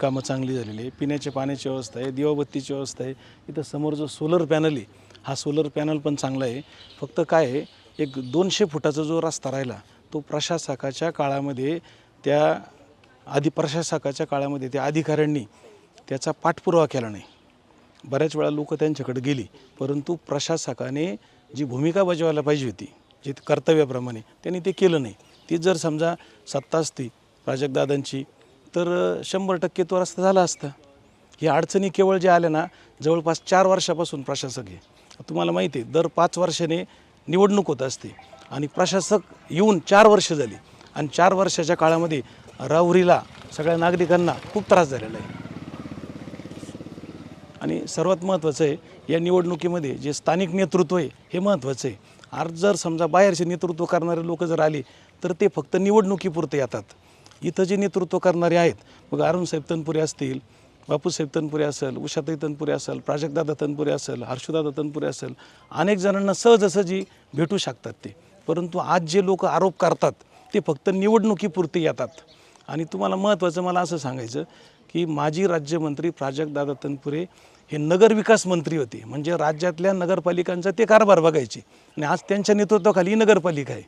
कामं चांगली झालेली आहे. पिण्याच्या पाण्याची व्यवस्था आहे दिवाबत्तीची व्यवस्था आहे. इथं समोर जो सोलर पॅनल आहे हा सोलर पॅनल पण चांगला आहे. फक्त काय आहे एक दोनशे फुटाचा जो रस्ता राहिला तो प्रशासकाच्या काळामध्ये त्या आधी प्रशासकाच्या काळामध्ये त्या अधिकाऱ्यांनी त्याचा पाठपुरावा केला नाही. बऱ्याच वेळा लोक त्यांच्याकडे गेली परंतु प्रशासकाने जी भूमिका बजावायला पाहिजे होती जे कर्तव्याप्रमाणे त्यांनी ते केलं नाही. ती जर समजा सत्ता असती प्राजक्तदादांची तर शंभर टक्के तो रस्ता झाला असता. ही अडचणी केवळ ज्या आल्या ना जवळपास चार वर्षापासून प्रशासक आहे तुम्हाला माहिती आहे दर पाच वर्षाने निवडणूक होत असते. आणि प्रशासक येऊन चार वर्ष झाली. आणि चार वर्षाच्या काळामध्ये राहुरीला सगळ्या नागरिकांना खूप त्रास झालेला आहे. आणि सर्वात महत्त्वाचं आहे या निवडणुकीमध्ये जे स्थानिक नेतृत्व आहे हे महत्त्वाचं आहे. आज जर समजा बाहेरचे नेतृत्व करणारे लोक जर आले तर ते फक्त निवडणुकीपुरते येतात. इथं जे नेतृत्व करणारे आहेत मग अरुणसाहेब तनपुरे असतील बापूसाहेब तनपुरे असेल उषाताई तनपुरे असेल प्राजक्तदादा तनपुरे असेल हर्षदादा तनपुरे असेल अनेक जणांना सहजसहजी भेटू शकतात ते. परंतु आज जे लोक आरोप करतात ते फक्त निवडणुकीपुरते येतात. आणि तुम्हाला महत्त्वाचं मला असं सांगायचं की माजी राज्यमंत्री प्राजक्तदादा तनपुरे हे नगरविकास मंत्री होते. म्हणजे राज्यातल्या नगरपालिकांचा ते कारभार बघायचे. आणि आज त्यांच्या नेतृत्वाखाली नगरपालिका आहे.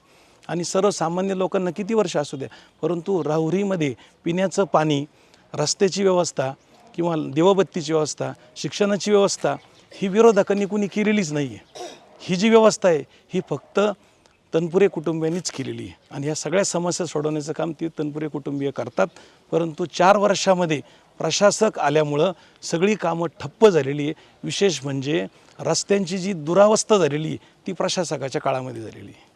आणि सर्वसामान्य लोकांना किती वर्ष असू द्या परंतु राहुरीमध्ये पिण्याचं पाणी रस्त्याची व्यवस्था किंवा देवबत्तीची व्यवस्था शिक्षणाची व्यवस्था ही विरोधकांनी कुणी केलेलीच नाही आहे ही जी व्यवस्था आहे ही फक्त तनपुरे कुटुंबियांनीच केलेली आहे. आणि ह्या सगळ्या समस्या सोडवण्याचं काम ती तनपुरे कुटुंबीय करतात. परंतु चार वर्षामध्ये प्रशासक आल्यामुळं सगळी कामं ठप्प झालेली आहे. विशेष म्हणजे रस्त्यांची जी दुरावस्था झालेली आहे ती प्रशासकाच्या काळामध्ये झालेली आहे.